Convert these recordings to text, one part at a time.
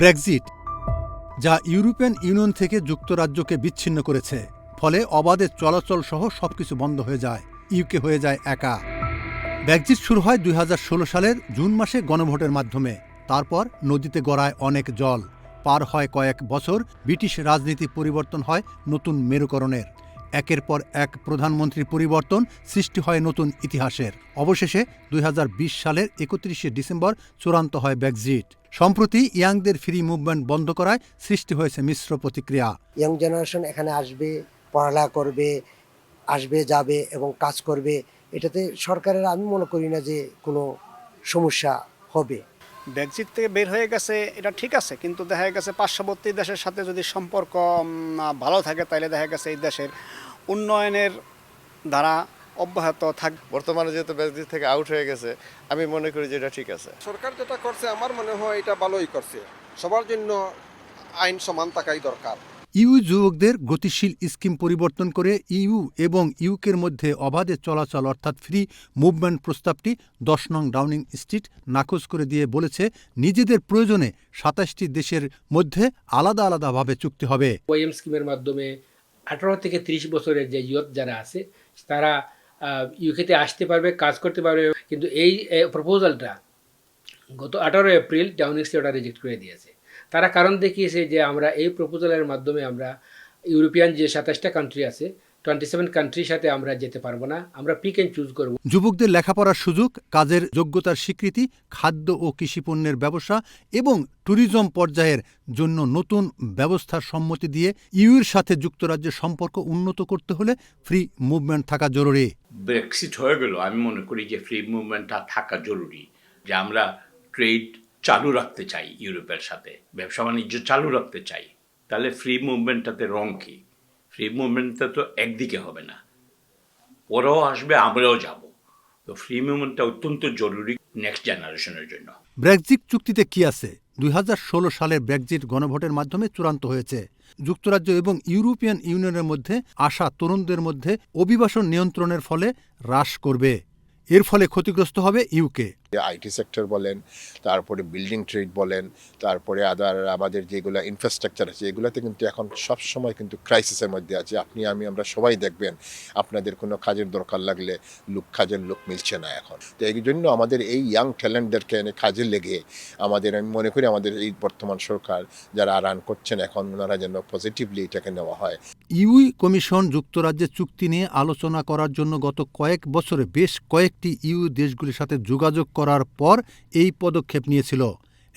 Brexit, যা European union থেকে যুক্তরাজ্যকে বিচ্ছিন্ন করেছে, ফলে অবাধে চলাচল সহ সবকিছু বন্ধ হয়ে যায়, ইউকে হয়ে যায় একা। ব্রেক্সিট শুরু হয় দুই হাজার ষোলো সালের জুন মাসে গণভোটের মাধ্যমে। তারপর নদীতে গড়ায় অনেক জল, পার হয় কয়েক বছর ব্রিটিশ রাজনীতি পরিবর্তন হয় নতুন মেরুকরণের। একের পর এক প্রধানমন্ত্রীর পরিবর্তন সৃষ্টি হয় নতুন ইতিহাসের। অবশেষে দুই হাজার বিশ সালের একত্রিশে ডিসেম্বর চূড়ান্ত হয় ব্রেক্সিট। সম্প্রতি ইয়াংদের ফ্রি মুভমেন্ট বন্ধ করায় সৃষ্টি হয়েছে মিশ্র প্রতিক্রিয়া। ইয়াং জেনারেশন এখানে আসবে পড়ালেখা করবে আসবে যাবে এবং কাজ করবে। এটাতে সরকারের আমি মনে করি না যে কোনো সমস্যা হবে। ব্রেক্সিট থেকে বের হয়ে গেছে এটা ঠিক আছে কিন্তু দেখা গেছে পার্শ্ববর্তী দেশের সাথে যদি সম্পর্ক ভালো থাকে তাহলে দেখা গেছে এই দেশের উন্নয়নের দ্বারা অব্যাহত থাক। বর্তমানে যেহেতু ব্যাংক থেকে আউট হয়ে গেছে আমি মনে করি যে এটা ঠিক আছে। সরকার যেটা করছে আমার মনে হয় এটা ভালোই করছে। সবার জন্য আইন সমান থাকাই দরকার। ইউ যুবকদের গতিশীল স্কিম পরিবর্তন করে ইউ এবং ইউকের মধ্যে অবাধে চলাচল অর্থাৎ ফ্রি মুভমেন্ট প্রস্তাবটি দশ নং ডাউনিং স্ট্রিট নাকচ করে দিয়ে বলেছে নিজেদের প্রয়োজনে সাতাশটি দেশের মধ্যে আলাদা আলাদাভাবে চুক্তি হবে। ওয়াইএম স্কিমের মাধ্যমে আঠারো থেকে ত্রিশ বছরের যে ইয়ত যারা আছে তারা ইউকেতে আসতে পারবে, কাজ করতে পারবে, কিন্তু এই প্রপোজালটা গত আঠারো এপ্রিল ডাউনিং স্টে ওটা রিজেক্ট করে দিয়েছে। তারা কারণ দেখিয়েছে যে আমরা এই প্রপোজালের মাধ্যমে আমরা ইউরোপিয়ান যে সাতাশটা কান্ট্রি আছে টোয়েন্টি সেভেন কান্ট্রির সাথে আমরা যেতে পারব না, আমরা পিক অ্যান্ড চুজ করব। যুবকদের লেখাপড়ার সুযোগ, কাজের যোগ্যতার স্বীকৃতি, খাদ্য ও কৃষিপণ্যের ব্যবসা এবং ট্যুরিজম পর্যায়ের জন্য নতুন ব্যবস্থার সম্মতি দিয়ে ইউর সাথে যুক্তরাজ্যের সম্পর্ক উন্নত করতে হলে ফ্রি মুভমেন্ট থাকা জরুরি। ব্রেক্সিট হয়ে গেল। আমি মনে করি যে ফ্রি মুভমেন্টটা থাকা জরুরি, যে আমরা ট্রেড চালু রাখতে চাই ইউরোপের সাথে, ব্যবসা বাণিজ্য চালু রাখতে চাই। তাহলে ফ্রি মুভমেন্টটাতে রং কি? ফ্রি মুভমেন্টটা তো একদিকে হবে না ওরাও আসবে, আমরাও যাব। তো ফ্রি মুভমেন্টটা অত্যন্ত জরুরি নেক্সট জেনারেশনের জন্য। ব্রেক্সিট চুক্তিতে কি আছে? দুই সালের ব্রেক্সিট গণভোটের মাধ্যমে চূড়ান্ত হয়েছে। যুক্তরাজ্য এবং ইউরোপিয়ান ইউনিয়নের মধ্যে আসা তরুণদের মধ্যে অভিবাসন নিয়ন্ত্রণের ফলে হ্রাস করবে। এর ফলে ক্ষতিগ্রস্ত হবে ইউকে। আইটি সেক্টর বলেন, তারপরে বিল্ডিং ট্রেড বলেন, তারপরে আদার আমাদের যেগুলো ইনফ্রাস্ট্রাকচার আছে, এগুলোতে কিন্তু এখন সব সময় কিন্তু ক্রাইসিসের মধ্যে আছে। আপনি, আমি, আমরা সবাই দেখবেন আপনাদের কোনো কাজের দরকার লাগলে লোক কাজের লোক মিলছে না এখন। তো এই জন্য আমাদের এই ইয়াং ট্যালেন্টদেরকে এনে কাজে লেগে আমাদের, আমি মনে করি আমাদের এই বর্তমান সরকার যারা রান করছেন এখন ওনারা যেন পজিটিভলি এটাকে নেওয়া হয়। ইউই কমিশন যুক্তরাজ্যের চুক্তি নিয়ে আলোচনা করার জন্য গত কয়েক বছরে বেশ কয়েকটি ইউ দেশগুলির সাথে যোগাযোগ করার পর এই পদক্ষেপ নিয়েছিল।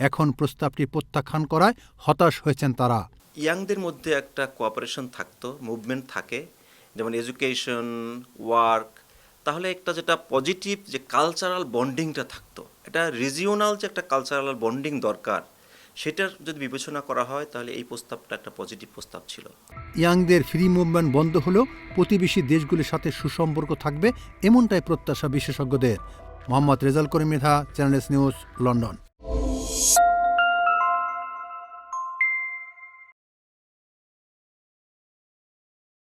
এখন প্রস্তাবটি প্রত্যাখ্যান করায় হতাশ হয়েছেন তারা। ইয়াংদের মধ্যে একটা কোঅপারেশন থাকতো মুভমেন্ট থাকে যেমন এডুকেশন ওয়ার্ক তাহলে একটা যেটা পজিটিভ যে কালচারাল বন্ডিংটা থাকতো। এটা রিজিওনাল যে একটা কালচারাল বন্ডিং দরকার সেটার যদি বিবেচনা করা হয় তাহলে এই প্রস্তাবটা একটা পজিটিভ প্রস্তাব ছিল। ইয়াংদের ফ্রি মুভমেন্ট বন্ধ হলেও প্রতিবেশী দেশগুলির সাথে সুসম্পর্ক থাকবে এমনটাই প্রত্যাশা বিশেষজ্ঞদের। Mohammad Rezaul Karim Mridha channel S news London.